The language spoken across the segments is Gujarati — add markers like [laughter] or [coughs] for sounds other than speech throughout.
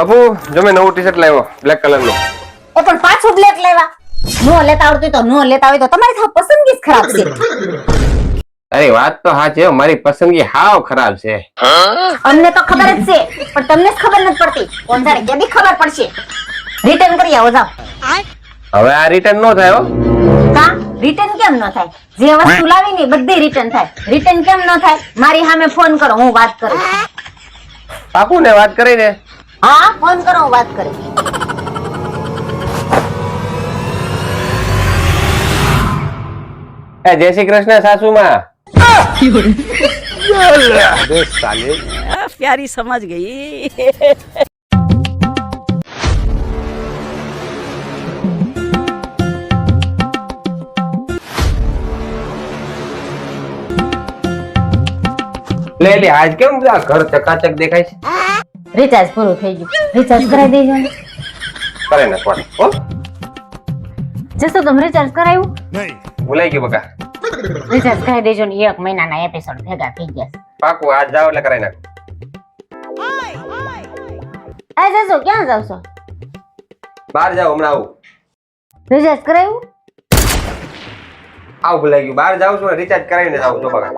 અપુ જો મેં નવું ટી શર્ટ લાવ્યો બ્લેક કલરનું. એ પણ પાછું બ્લેક લેવા. નો લેતા આવડતું તો નો લેતા હોય તો તમારી તો પસંદગી જ ખરાબ છે. અરે વાત તો હા છે મારી પસંદગી હાવ ખરાબ છે. અમને તો ખબર જ છે પણ તમને જ ખબર નથી પડતી. કોણ જાણે બી ખબર પડશે. રિટર્ન કરી આવો જાવ હવે આ રિટર્ન નો થાય હો. કા? રિટર્ન કેમ ન થાય? જે વસ્તુ લાવી ને બધી રિટર્ન થાય. રિટર્ન કેમ ન થાય? મારી સામે ફોન કરો હું વાત કરું. પાકું ને વાત કરીને હા? ફોન કરો હું વાત કરી. જય શ્રી કૃષ્ણ સાસુમાં. પ્યારી સમજ ગઈ. લે લે આજ કેમ બધા ઘર ચકાચક દેખાય છે? રિચાર્જ પૂરું થઈ ગયું. રિચાર્જ કરાવી દેજો ને. કરે ને કોણ હો? જશો તમે રિચાર્જ કરાવ્યું ભૂલાઈ ગયું બકા. રિચાર્જ કરાવી દેજો ને એક મહિનાના એપિસોડ ભેગા થઈ ગયા પાકું આજ જાવ એટલે કરાવી નાખ. આ જશો ક્યાં જાવ છો બહાર જાવ હમણાં આવું. રિચાર્જ કરાવ્યું આવું ભૂલાઈ ગયું. બહાર જાવ છું રિચાર્જ કરાવીને જાઉં છું બકા.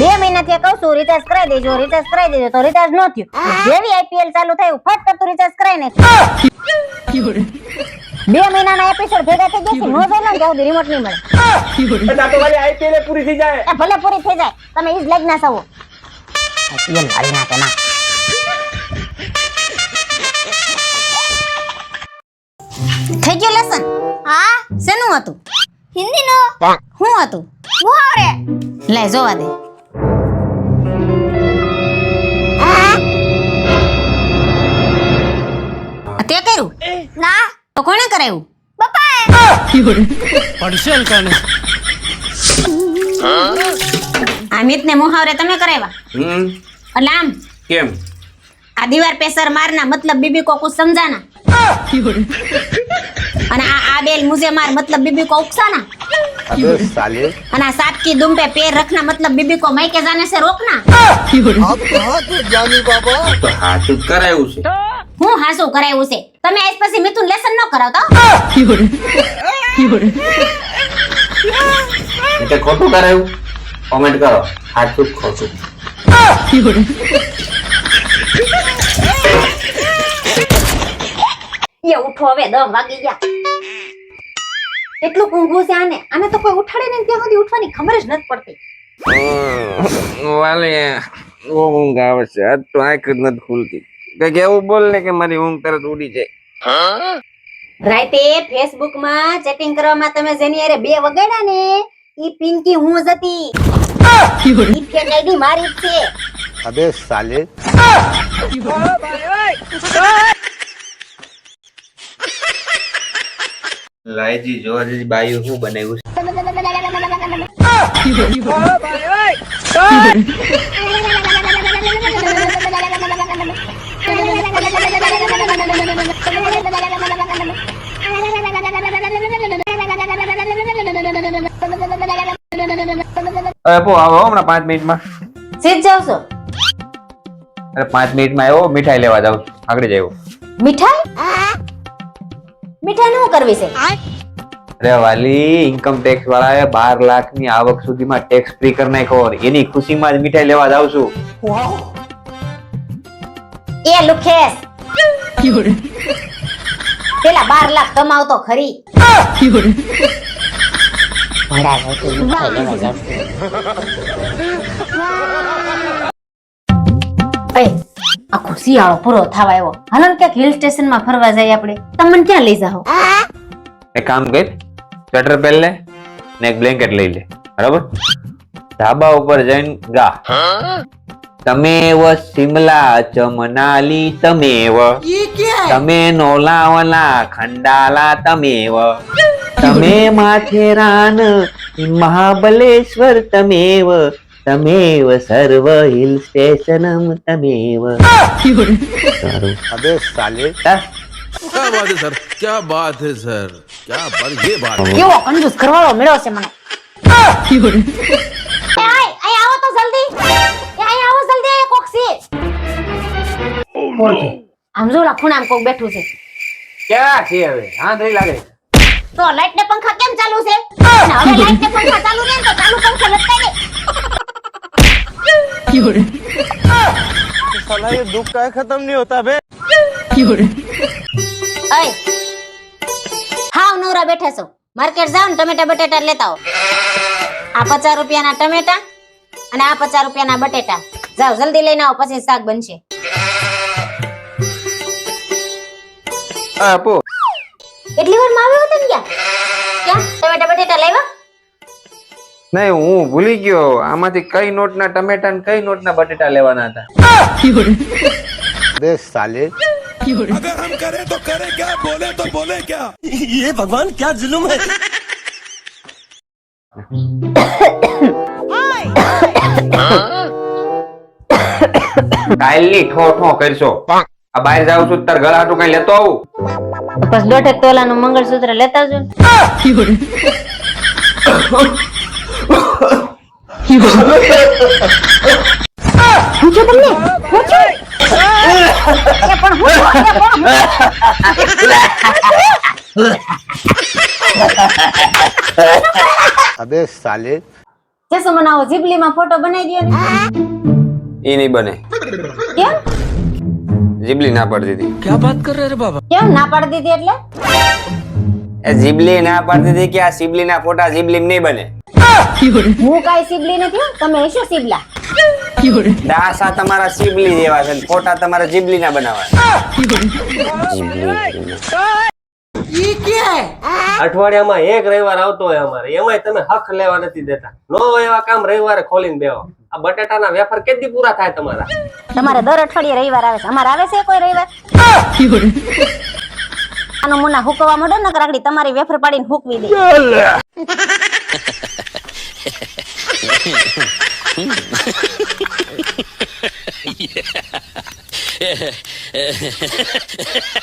હો? મહિના બે મહિનાથી કહું છું રિચાર્જ કરાવી દેજો રિચાર્જ કરાવી દેજો. તો રિચાર્જ ન થયું. જેવી આઈપીએલ ચાલુ થયું ફટ કરતું રિચાર્જ કરાવી નાખ્યું બે મહિનાના એપિસોડ ભેગા થઈ ગયા છે નો જોઈ લો ને સુધી રિમોટ નહીં મળે. પણ તો મારી IPL પૂરી થઈ જાય. ભલે પૂરી થઈ જાય તમે ઈ જ લાઈક ના સવો. આઈપીએલ મારી નાખે ના થઈ ગયું લેસન હા? શેનું હતું? હિન્દી નો શું હતું? મુહાવરે લે જોવા દે. તે કર્યું? ના. તો કોણે કરાયું? બપાએ. પડશે અલકાને અમિત ને મુહાવરે તમે કરાવ્યા? એટલે આમ? કેમ? આ દીવાર પેસર મારના મતલબ બીબી કોકુ સમજાના? અને આ આ બેલ મુજે માર મતલબ બીબી કો ઉકસાના અબે અને આ સાત કી દુમ પેર રખના મતલબ બીબી કો માઈકે જાને છે રોકના? આપ જાની બાબા. હાથ કરાયું છે. હું હાસુ કરાયું છે. તમે આજ પછી મિથુન લેસન ન કરાવતા એટલે ખોટું કરાયું કોમેન્ટ કરો. સાચું ખોટું? એ ઉઠો હવે દમ વાગી ગયા. એટલું ઊંઘું છે આને? આને તો કોઈ ઉઠાડે ને ત્યાં સુધી ઉઠવાની ખબર જ નથી પડતી. વાલે બહુ ઊંઘ આવે છે. આજ તો આંખ જ નથી ખુલતી. કંઈક એવું બોલ ને કે મારી ઊંઘ તરત ઉડી જાય રાતે ફેસબુકમાં ચેટિંગ કરવામાં તમે જેની અરે બે વગાડ્યા ને ઈ પિંકી હું જ હતી ઈ ફેક આઈડી મારી જ છે અબે સાલે લાઈજી જોવા જઈ બાયું શું બનાવ્યું છે અરે પો આવો હમણાં પાંચ મિનિટમાં. સીધ જાવ છો? અરે પાંચ મિનિટમાં આવ્યો મીઠાઈ લેવા મીઠાઈ? મીઠાઈ નું કરવી છે? અરે વાલી ઇન્કમ ટેક્સ વાળાએ બાર લાખની આવક સુધીમાં ટેક્સ ફ્રી કરી નાખ્યો એની ખુશીમાં જ મીઠાઈ લેવા જાઉં છું. એ પેલા બાર લાખ કમાવતો ખરી. આખો શિયાળો પૂરો થવા આવ્યો. હાલો ને ક્યાંક હિલ સ્ટેશનમાં ફરવા જઈએ આપણે. તમને ક્યાં લઈ જાઓ? એક કામ કર સ્વેટર પહેર લે ને એક બ્લેન્કેટ લઈ લે. બરાબર? ધાબા ઉપર જઈને ગા તમેવ સિમલા ચમનાલી તમેવ તમે નોલાવલા ખંડાલા તમેવ તમે માથેરાન મહાબલેશ્વર તમેવ તમેવ સર્વ હિલ સ્ટેશનમ તમેવ સારું अबे साले હા? क्या बात है सर क्या बात है सर क्या बात ये बात કેવો કંજૂસ કરવાળો મેળો છે મને એ આય, આય આવો કોણ છે આમ જો ઓલા ખૂણામાં કોક બેઠું છે ક્યાં છે હવે આંધળી લાગે છે. તો લાઈટ ને પંખા કેમ ચાલુ છે અને હવે લાઈટ ને પંખા ચાલુ ને તો ચાલુ પંખા લટકાઈ દે साला ये दुख का खत्म नहीं होता बे અય હાવ નવરા બેઠા છો માર્કેટ જાવ ને ટમેટા બટેટા લેતા આવો આ પચાસ રૂપિયાના ટમેટા અને આ પચાસ રૂપિયાના બટેટા જાવ જલ્દી લઈને આવો પછી શાક બનશે હા આપો એટલી વાર માં આવ્યો હતો ને ક્યાં ક્યાં ટમેટા બટેટા લાવ્યા નહીં હું ભૂલી ગયો આમાંથી કઈ નોટના ટમેટા ને કઈ નોટના બટેટા લેવાના હતા बे साले अगर हम करें तो करें क्या बोले तो बोले क्या ये भगवान क्या जुल्म है [coughs] કાલની ઠો ઠો કરશો. આ બહાર જાવ છું તાર ગળા હાટું કઈ લેતો આવું. બસ દોઢેક તોલાનું મંગળસૂત્ર લેતા આવજો. હું? છું તમને હું? છું અબે સાલે. જે સુમનાઓ જીબલીમાં ફોટો બનાવી દો ને. એ નહીં બને. કેમ? જીબલી ના પાડી દીધી. કેમ ના પાડી દીધી એટલે? એ જીબલી ના પાડી હતી કે આ સિબલી ના ફોટા જીબલી નહીં બને. હું કાઈ સીબલી નથી હો. તમે હશો સીબલા દાસા તમારા સિબલી જેવા છે ફોટા તમારા જીબલી. ના બનાવવા જીબલી અઠવાડિયામાં એક રવિવાર આવતો હોય અમારે. એમાંય તમે હક લેવા નથી દેતા. નો હોય એવા કામ રવિવારે ખોલીને દેવો આ બટાટાના વેફર કેટલી પૂરા થાય તમારા? તમારે દર અઠવાડિયે રવિવાર આવે છે. અમારે આવે છે કોઈ રવિવાર? આનો મુના હુકવા માંડો ને કરાકડી તમારી વેફર પાડીને હુકવી દે. હાય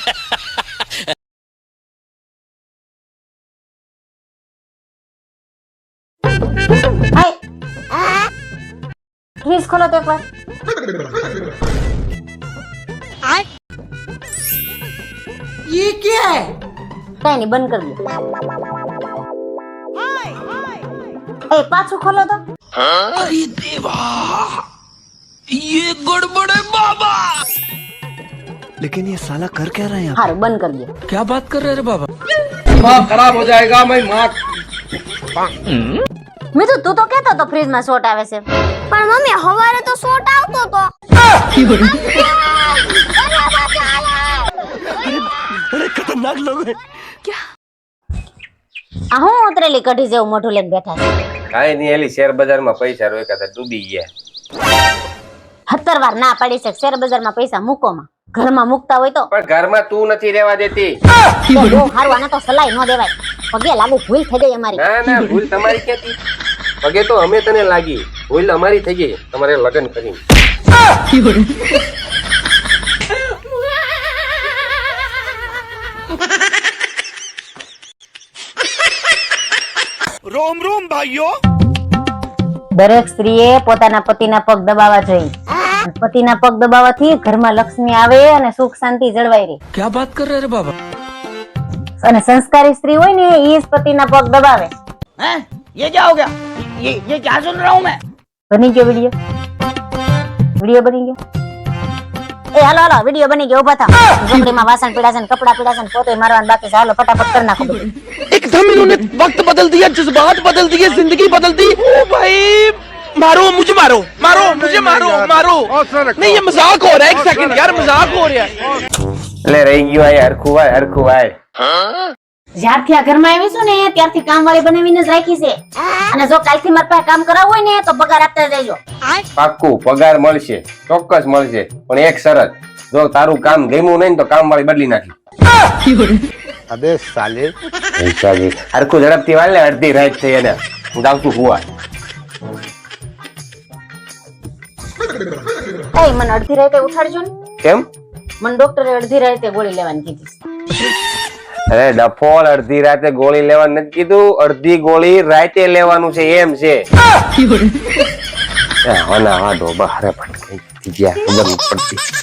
[laughs] फ्रिज खोलो तो एक बार। ये क्या है? कहीं नहीं बंद कर दिया। ए पाछू खोलो तो। अरे देवा ये गड़बड़ है बाबा। लेकिन ये साला कर क्या रहे हैं हाँ बंद कर दिया। क्या बात कर रहे हैं बाबा? दिमाग खराब हो जाएगा मैं माँ हम्म। મીઠું તું તો કહેતો તો ફ્રીજમાં સોટ આવે છે. પણ મમ્મી હવારે તો સોટ આવતો તો. આ હું ઉતરેલી કઢી જેવું મોઢું લઈને બેઠા છે. કાઈ નહીં એલી શેર બજારમાં પૈસા રોય કાતા ડૂબી ગયા. હતર વાર ના પાડી શકે શેર બજારમાં પૈસા મૂકોમાં ઘરમાં મૂકતા હોય તો. પણ ઘરમાં તું નથી રહેવા દેતી. હારું આને તો સલાહ ન દેવાય. પગે લાગુ ભૂલ થઈ ગઈ અમારી. ના ના ભૂલ તમારી ક્યાંથી? પગે તો અમે તને લાગી. ભૂલ અમારી થઈ ગઈ. તમારે લગ્ન કરી રોમ રોમ ભાઈઓ. દરેક સ્ત્રીએ પોતાના પતિના પગ દબાવવા જોઈએ. પતિના પગ દબાવવાથી ઘરમાં લક્ષ્મી આવે અને સુખ શાંતિ જળવાઈ રહે. ક્યાં વાત કર રહે બાબા? અને સંસ્કારી સ્ત્રી હોય ને એ જ પતિના પગ દબાવે हैं? ये क्या हो गया ये ये क्या सुन रहा हूँ मैं બની ગયો વિડીયો વિડીયો બની ગયો એ હાલો હાલો વિડીયો બની ગયો ઉભા થાવ ઝૂંપડીમાં વાસણ પીડા છે ને કપડા પીડા છે ને પોતે મારવાનું બાકી છે હાલો ફટાફટ કરી નાખો બધું. एकदम इन्होंने वक्त बदल दिया जज्बात बदल दिए जिंदगी बदल दी ओ भाई मारो मुझे मारो मारो मुझे मारो मारो नहीं ये मजाक हो रहा है एक सेकंड यार मजाक हो रहा है એટલે રહી ગયું આય હરખું વાય હરખું વાય. જ્યારથી આ ઘરમાં આવી છું ને ત્યારથી કામ વાળી બનાવીને જ રાખી છે. અને જો કાલથી મારા પાસે કામ કરાવવું હોય ને તો પગાર આપતા જજો. પાક્કું પગાર મળશે ચોક્કસ મળશે પણ એક શરત જો તારું કામ ગમ્યું નહીં તો કામ વાળી બદલી નાખી. અબે સાલે. ઈશાજી હરખું ઝડપથી વાળ ને અડધી રાત થઈ અને હું જાઉં છું હુવા. એ મને અડધી રાતે ઉઠાડજો ને. કેમ? મને ડોક્ટરે અડધી રાતે ગોળી લેવાની કીધી. અરે ડફોલ અડધી રાતે ગોળી લેવાનું નથી કીધું. અડધી ગોળી રાતે લેવાનું છે એમ છે. [laughs] હા ના હા ડોબા હારે ભટકાઈ ગયા ખબર નથી પડતી.